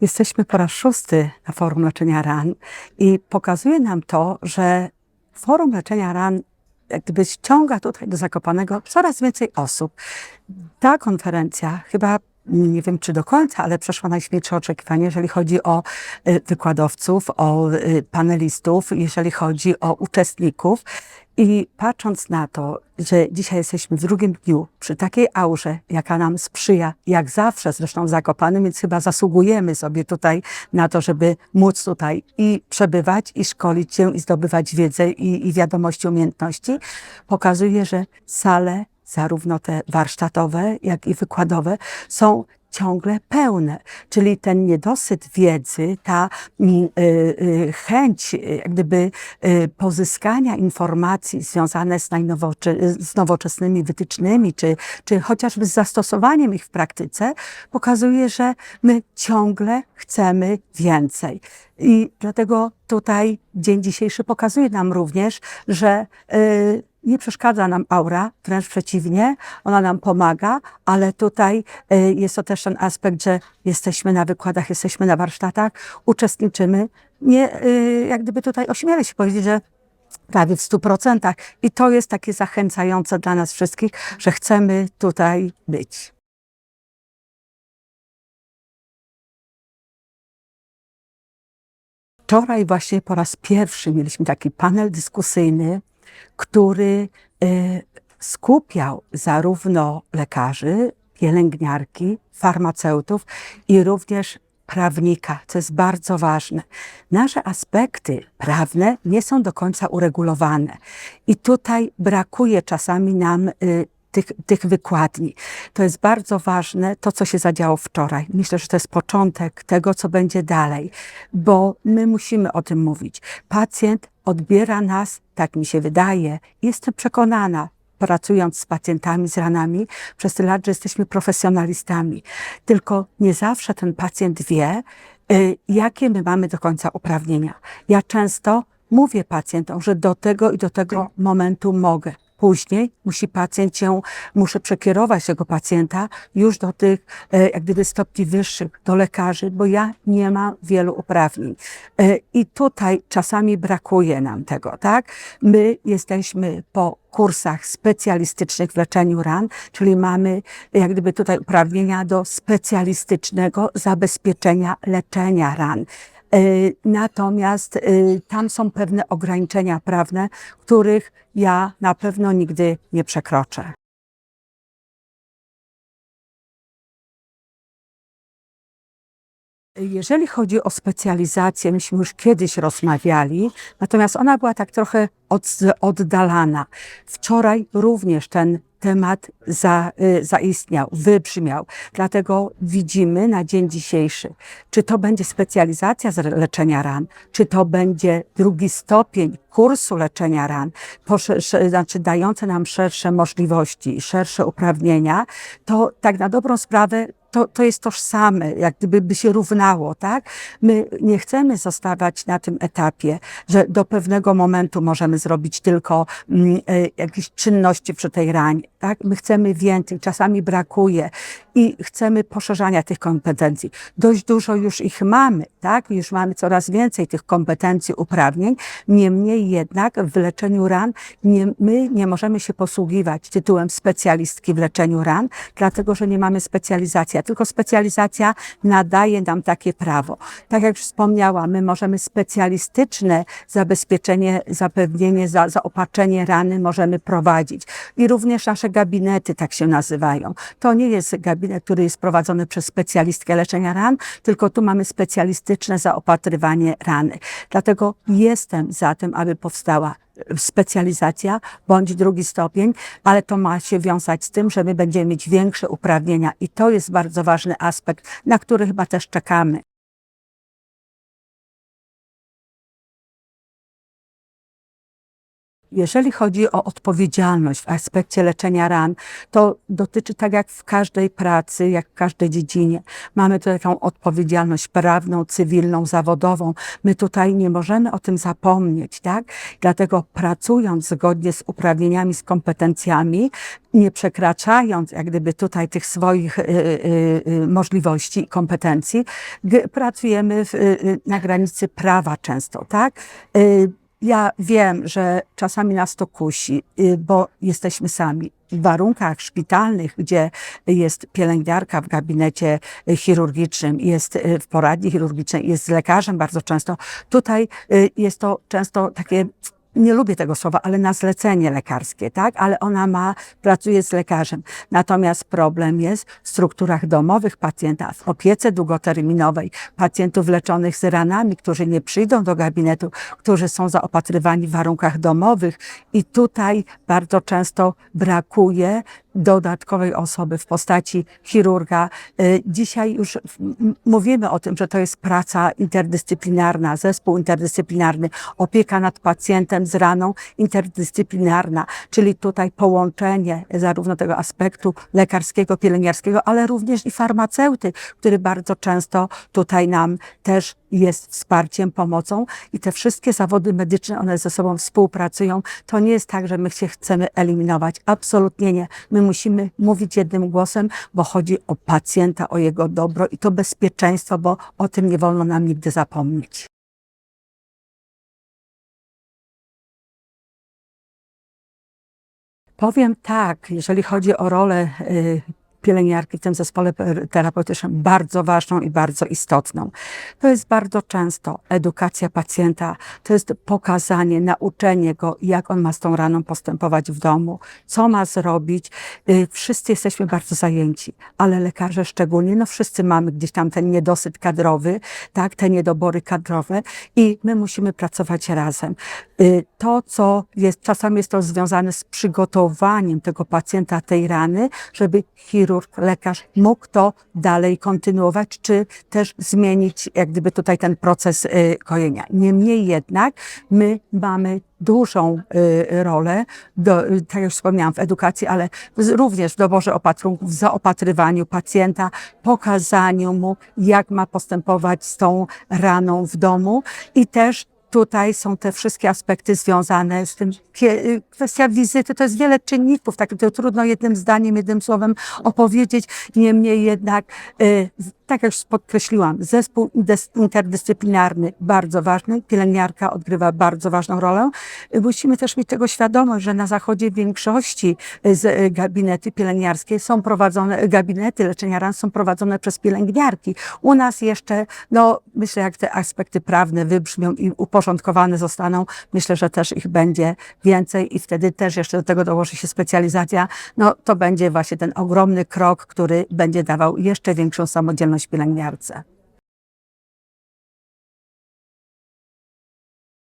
Jesteśmy po raz szósty na forum leczenia ran i pokazuje nam to, że forum leczenia ran jak gdyby ściąga tutaj do Zakopanego coraz więcej osób. Ta konferencja chyba nie wiem czy do końca, ale przeszła najśmielsze oczekiwania, jeżeli chodzi o y, wykładowców, o y, panelistów, jeżeli chodzi o uczestników. I patrząc na to, że dzisiaj jesteśmy w drugim dniu przy takiej aurze, jaka nam sprzyja, jak zawsze zresztą w Zakopanym, więc chyba zasługujemy sobie tutaj na to, żeby móc tutaj i przebywać, i szkolić się, i zdobywać wiedzę, i, i wiadomości, umiejętności, pokazuje, że sale zarówno te warsztatowe, jak i wykładowe, są ciągle pełne. Czyli ten niedosyt wiedzy, ta mm, y, y, chęć y, jak gdyby pozyskania informacji związane z, z nowoczesnymi wytycznymi, czy, czy chociażby z zastosowaniem ich w praktyce, pokazuje, że my ciągle chcemy więcej. I dlatego tutaj dzień dzisiejszy pokazuje nam również, że nie przeszkadza nam aura, wręcz przeciwnie, ona nam pomaga, ale tutaj y, jest to też ten aspekt, że jesteśmy na wykładach, jesteśmy na warsztatach, uczestniczymy. Nie, y, jak gdyby tutaj ośmielę się powiedzieć, że prawie w stu procentach. I to jest takie zachęcające dla nas wszystkich, że chcemy tutaj być. Wczoraj właśnie po raz pierwszy mieliśmy taki panel dyskusyjny, który y, skupiał zarówno lekarzy, pielęgniarki, farmaceutów i również prawnika, co jest bardzo ważne. Nasze aspekty prawne nie są do końca uregulowane i tutaj brakuje czasami nam y, tych, tych wykładni. To jest bardzo ważne, to co się zadziało wczoraj. Myślę, że to jest początek tego, co będzie dalej, bo my musimy o tym mówić. Pacjent odbiera nas, tak mi się wydaje, jestem przekonana, pracując z pacjentami z ranami, przez tyle lat, że jesteśmy profesjonalistami. Tylko nie zawsze ten pacjent wie, y, jakie my mamy do końca uprawnienia. Ja często mówię pacjentom, że do tego i do tego momentu mogę. Później musi pacjent się, muszę przekierować tego pacjenta już do tych, e, jak gdyby stopni wyższych, do lekarzy, bo ja nie mam wielu uprawnień. E, I tutaj czasami brakuje nam tego, tak? My jesteśmy po kursach specjalistycznych w leczeniu ran, czyli mamy jak gdyby tutaj uprawnienia do specjalistycznego zabezpieczenia leczenia ran. Y, Natomiast y, tam są pewne ograniczenia prawne, których ja na pewno nigdy nie przekroczę. Jeżeli chodzi o specjalizację, myśmy już kiedyś rozmawiali, natomiast ona była tak trochę od, oddalana. Wczoraj również ten temat za, y, zaistniał, wybrzmiał. Dlatego widzimy na dzień dzisiejszy, czy to będzie specjalizacja z leczenia ran, czy to będzie drugi stopień kursu leczenia ran, znaczy dające nam szersze możliwości, szersze uprawnienia, to tak na dobrą sprawę to, to jest tożsame, jak gdyby by się równało, tak? My nie chcemy zostawać na tym etapie, że do pewnego momentu możemy zrobić tylko mm, e, jakieś czynności przy tej ranie, tak? My chcemy więcej, czasami brakuje i chcemy poszerzania tych kompetencji. Dość dużo już ich mamy, tak? Już mamy coraz więcej tych kompetencji, uprawnień. Niemniej jednak w leczeniu ran nie, my nie możemy się posługiwać tytułem specjalistki w leczeniu ran, dlatego że nie mamy specjalizacji, a tylko specjalizacja nadaje nam takie prawo. Tak jak już wspomniałam, my możemy specjalistyczne zabezpieczenie, zapewnienie, za, zaopatrzenie rany możemy prowadzić. I również nasze gabinety tak się nazywają. To nie jest gabinet, który jest prowadzony przez specjalistkę leczenia ran, tylko tu mamy specjalistyczne zaopatrywanie rany. Dlatego jestem za tym, aby powstała specjalizacja bądź drugi stopień, ale to ma się wiązać z tym, że my będziemy mieć większe uprawnienia i to jest bardzo ważny aspekt, na który chyba też czekamy. Jeżeli chodzi o odpowiedzialność w aspekcie leczenia ran, to dotyczy tak jak w każdej pracy, jak w każdej dziedzinie. Mamy tutaj taką odpowiedzialność prawną, cywilną, zawodową. My tutaj nie możemy o tym zapomnieć, tak? Dlatego pracując zgodnie z uprawnieniami, z kompetencjami, nie przekraczając jak gdyby tutaj tych swoich y, y, y, możliwości i kompetencji, pracujemy w, y, y, na granicy prawa często, tak? Y, ja wiem, że czasami nas to kusi, y, bo jesteśmy sami. W warunkach szpitalnych, gdzie jest pielęgniarka w gabinecie y, chirurgicznym, jest y, w poradni chirurgicznej, jest z lekarzem bardzo często, tutaj jest to często takie nie lubię tego słowa, ale na zlecenie lekarskie, tak? Ale ona ma, pracuje z lekarzem. Natomiast problem jest w strukturach domowych pacjenta, w opiece długoterminowej, pacjentów leczonych z ranami, którzy nie przyjdą do gabinetu, którzy są zaopatrywani w warunkach domowych i tutaj bardzo często brakuje dodatkowej osoby w postaci chirurga. Y, Dzisiaj już mówimy o tym, że to jest praca interdyscyplinarna, zespół interdyscyplinarny, opieka nad pacjentem z raną interdyscyplinarna, czyli tutaj połączenie zarówno tego aspektu lekarskiego, pielęgniarskiego, ale również i farmaceuty, który bardzo często tutaj nam też jest wsparciem, pomocą i te wszystkie zawody medyczne, one ze sobą współpracują. To nie jest tak, że my się chcemy eliminować. Absolutnie nie. My musimy mówić jednym głosem, bo chodzi o pacjenta, o jego dobro i to bezpieczeństwo, bo o tym nie wolno nam nigdy zapomnieć. Powiem tak, jeżeli chodzi o rolę y, pielęgniarki w tym zespole terapeutycznym, bardzo ważną i bardzo istotną. To jest bardzo często edukacja pacjenta, to jest pokazanie, nauczenie go, jak on ma z tą raną postępować w domu, co ma zrobić. Y, Wszyscy jesteśmy bardzo zajęci, ale lekarze szczególnie, no wszyscy mamy gdzieś tam ten niedosyt kadrowy, tak, te niedobory kadrowe i my musimy pracować razem. Y, To, co jest, czasami jest to związane z przygotowaniem tego pacjenta tej rany, żeby chirurg, lekarz mógł to dalej kontynuować, czy też zmienić jak gdyby tutaj ten proces y, kojenia. Niemniej jednak my mamy dużą y, rolę, do, y, tak jak już wspomniałam, w edukacji, ale również w doborze opatrunków, w zaopatrywaniu pacjenta, pokazaniu mu, jak ma postępować z tą raną w domu i też Tutaj są te wszystkie aspekty związane z tym. Y, Kwestia wizyty to jest wiele czynników, tak to trudno jednym zdaniem, jednym słowem opowiedzieć. Niemniej jednak, y, tak jak już podkreśliłam, zespół interdyscyplinarny bardzo ważny, pielęgniarka odgrywa bardzo ważną rolę. Y, Musimy też mieć tego świadomość, że na zachodzie w większości z gabinety pielęgniarskie są prowadzone, gabinety leczenia ran są prowadzone przez pielęgniarki. U nas jeszcze, no myślę, jak te aspekty prawne wybrzmią i uporządkowane zostaną, myślę, że też ich będzie więcej i wtedy też jeszcze do tego dołoży się specjalizacja. No to będzie właśnie ten ogromny krok, który będzie dawał jeszcze większą samodzielność pielęgniarce.